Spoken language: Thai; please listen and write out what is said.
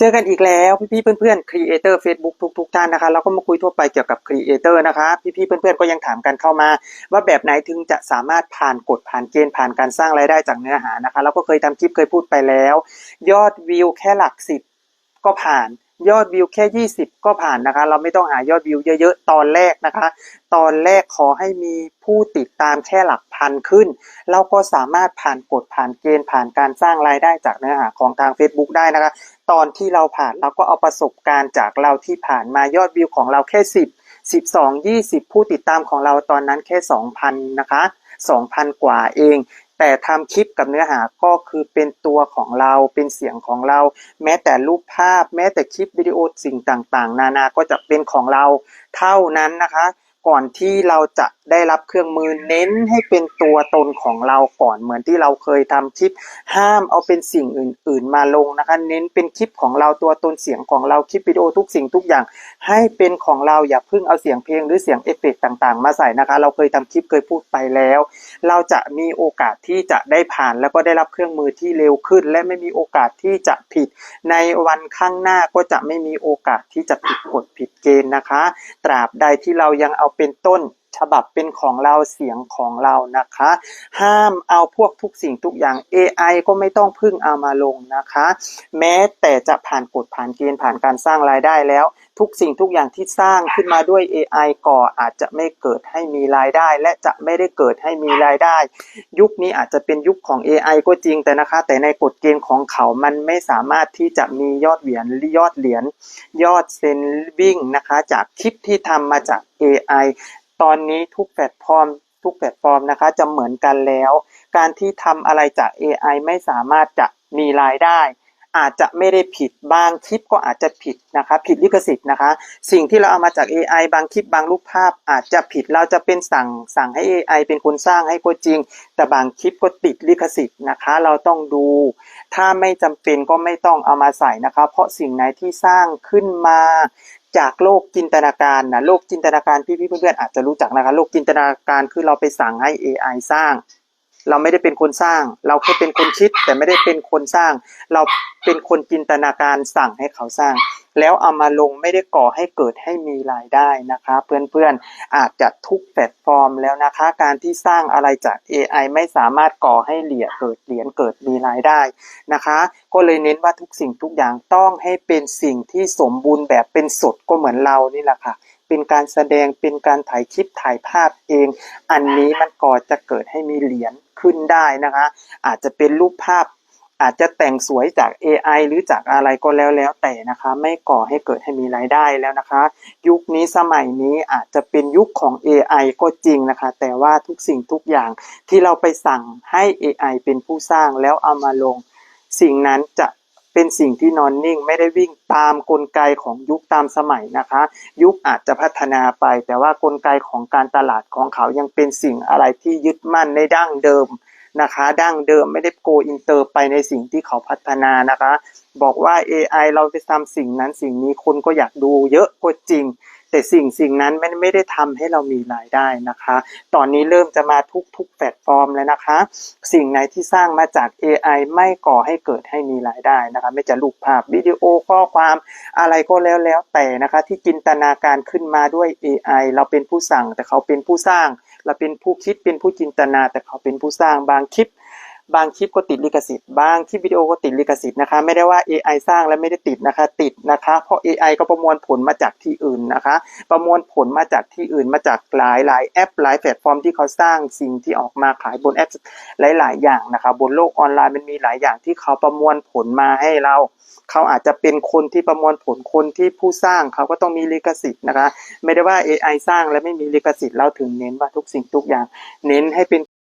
เจอกันอีกแล้วพี่ๆเพื่อนๆครีเอเตอร์ Facebook ทุกๆท่านนะคะเราก็มาคุยทั่วไปเกี่ยวกับครีเอเตอร์นะคะพี่ๆเพื่อนๆก็ยังถามกันเข้ามา ว่าแบบไหนถึงจะสามารถผ่านกฎผ่านเกณฑ์ผ่านการสร้างรายได้จากเนื้อหานะคะเราก็เคยทำคลิปเคยพูดไปแล้ว ยอดวิวแค่หลักสิบ ก็ผ่าน ยอดวิวแค่ 20 ก็ผ่านนะคะ เราไม่ต้องหายอดวิวเยอะๆ ตอนแรกนะคะ ตอนแรกขอให้มีผู้ติดตามแค่หลักพันขึ้น เราก็สามารถผ่านกฎผ่านเกณฑ์ผ่านการสร้างรายได้จากเนื้อหาของทาง Facebook ได้นะคะ ตอนที่เราผ่านเราก็เอาประสบการณ์จากเราที่ผ่านมายอดวิวของเราแค่ 10 12 20 ผู้ติดตามของเราตอนนั้นแค่ 2,000 นะคะ2,000 กว่าเอง แต่ทำคลิปกับเนื้อหาก็คือเป็นตัวของเราเป็นเสียงของเรา แม้แต่รูปภาพ แม้แต่คลิปวิดีโอสิ่งต่างๆ นานาก็จะเป็นของเราเท่านั้นนะคะ ก่อนที่เราจะ ได้รับเครื่องมือเน้นให้เป็นตัวตนของเราก่อนเหมือนที่เราเคยทำคลิป ห้ามเอาเป็นสิ่งอื่น ๆ มาลงนะคะ เน้นเป็นคลิปของเราตัวตนเสียงของเราคลิปวิดีโอทุกสิ่งทุกอย่าง ให้เป็นของเราอย่าเพิ่งเอาเสียงเพลงหรือเสียงเอฟเฟกต์ต่าง ๆ มาใส่นะคะ เราเคยทำคลิปเคยพูดไปแล้ว เราจะมีโอกาสที่จะได้ผ่านแล้วก็ได้รับเครื่องมือที่เร็วขึ้น และไม่มีโอกาสที่จะผิด ในวันข้างหน้าก็จะไม่มีโอกาสที่จะผิดกฎผิดเกณฑ์นะคะ ตราบใดที่เรายังเอาเป็นต้น ฉบับเป็นของเราเสียงของเรานะคะ ห้ามเอาพวกทุกสิ่งทุกอย่าง AI ก็ไม่ต้องพึ่งเอามาลงนะคะ แม้แต่จะผ่านกฎผ่านเกณฑ์ผ่านการสร้างรายได้แล้ว ทุกสิ่งทุกอย่างที่สร้างขึ้นมาด้วย AI ก็อาจจะไม่เกิดให้มีรายได้ และจะไม่ได้เกิดให้มีรายได้ ยุคนี้อาจจะเป็นยุคของ AI ก็จริงแต่นะคะ แต่ในกฎเกณฑ์ของเขามันไม่สามารถที่จะมียอดเหรียญยอดเหรียญยอดเซนวิ่งนะคะ จากคลิปที่ทำมาจาก AI ตอนนี้ทุกแพลตฟอร์ม ทุกแพลตฟอร์มนะคะ จะเหมือนกันแล้ว การที่ทำอะไรจาก AI ไม่สามารถจะมีรายได้ อาจจะไม่ได้ผิดบางคลิปก็อาจจะผิดนะคะ ผิดลิขสิทธิ์นะคะ สิ่งที่เราเอามาจาก AI บางคลิปบางรูปภาพ อาจจะผิดเราจะเป็นสั่งสั่งให้ AI เป็นคนสร้างให้ก็จริง แต่บางคลิปก็ติดลิขสิทธิ์นะคะ เราต้องดู ถ้าไม่จำเป็นก็ไม่ต้องเอามาใส่นะคะ เพราะสิ่งไหนที่สร้างขึ้นมา จากโลกจินตนาการนะโลกจินตนาการพี่ๆเพื่อนๆอาจจะรู้จักนะคะโลกจินตนาการคือเราไปสั่งให้ AI สร้าง เราไม่ได้เป็นคนสร้าง เราแค่เป็นคนคิดแต่ไม่ได้เป็นคนสร้าง เราเป็นคนจินตนาการสั่งให้เขาสร้าง แล้วเอามาลงไม่ได้ก่อให้เกิดให้มีรายได้นะคะ เพื่อนๆอาจจะทุกแพลตฟอร์มแล้วนะคะ การที่สร้างอะไรจาก AI ไม่สามารถก่อให้เหรียญเกิดเหรียญเกิดมีรายได้นะคะ ก็เลยเน้นว่าทุกสิ่งทุกอย่างต้องให้เป็นสิ่งที่สมบูรณ์แบบเป็นสดก็เหมือนเรานี่แหละค่ะเป็นการแสดงเป็นการถ่ายคลิปถ่ายภาพเอง อันนี้มันก่อจะเกิดให้มีเหรียญ ขึ้นได้นะคะ อาจจะเป็นรูปภาพอาจจะแต่งสวยจาก AI หรือจากอะไรก็แล้วแล้วแต่นะคะ ไม่ก่อให้เกิดให้มีรายได้แล้วนะคะ ยุคนี้สมัยนี้อาจจะเป็นยุคของ AI ก็จริงนะคะ แต่ว่าทุกสิ่งทุกอย่างที่เราไปสั่งให้ AI เป็นผู้สร้างแล้วเอามาลง สิ่งนั้นจะ เป็นสิ่งที่นอนนิ่งไม่ได้วิ่งตามกลไกของยุคตามสมัยนะคะ ยุคอาจจะพัฒนาไป แต่ว่ากลไกของการตลาดของเขายังเป็นสิ่งอะไรที่ยึดมั่นในดั้งเดิมนะคะดั้งเดิมไม่ได้โกอินเตอร์ไปในสิ่งที่เขาพัฒนานะคะ บอกว่า AI เราไปทำสิ่งนั้นสิ่งนี้คนก็อยากดูเยอะก็จริง แต่สิ่งสิ่งนั้นไม่ไม่ได้ทำให้เรามีรายได้นะคะ ตอนนี้เริ่มจะมาทุกทุกแพลตฟอร์มแล้วนะคะ สิ่งไหนที่สร้างมาจาก AI ไม่ก่อให้เกิดให้มีรายได้นะคะ ไม่จะรูปภาพวิดีโอข้อความอะไรก็แล้วแล้วแต่นะคะ ที่จินตนาการขึ้นมาด้วย AI เราเป็นผู้สั่งแต่เขาเป็นผู้สร้าง เราเป็นผู้คิดเป็นผู้จินตนาแต่เขาเป็นผู้สร้างบางคลิป บางคลิปก็ติดลิขสิทธิ์บางคลิปวิดีโอก็ติดลิขสิทธิ์นะคะไม่ได้ว่า AI สร้างแล้วไม่ได้ติดนะคะติดนะคะเพราะ AI ก็ประมวลผลมาจากที่อื่นนะคะ ประมวลผลมาจากที่อื่นมาจากหลายหลายแอปหลายแพลตฟอร์มที่เขาสร้างสิ่งที่ออกมาขายบนแอปหลาย ๆ อย่างนะคะบนโลกออนไลน์มันมีหลายอย่างที่เขาประมวลผลมาให้เราเขาอาจจะเป็นคนที่ประมวลผลคนที่ผู้สร้างเขาก็ต้องมีลิขสิทธิ์นะคะ ไม่ได้ว่า AI สร้างแล้วไม่มีลิขสิทธิ์เราถึงเน้นว่าทุกสิ่งทุกอย่าง เน้นให้เป็น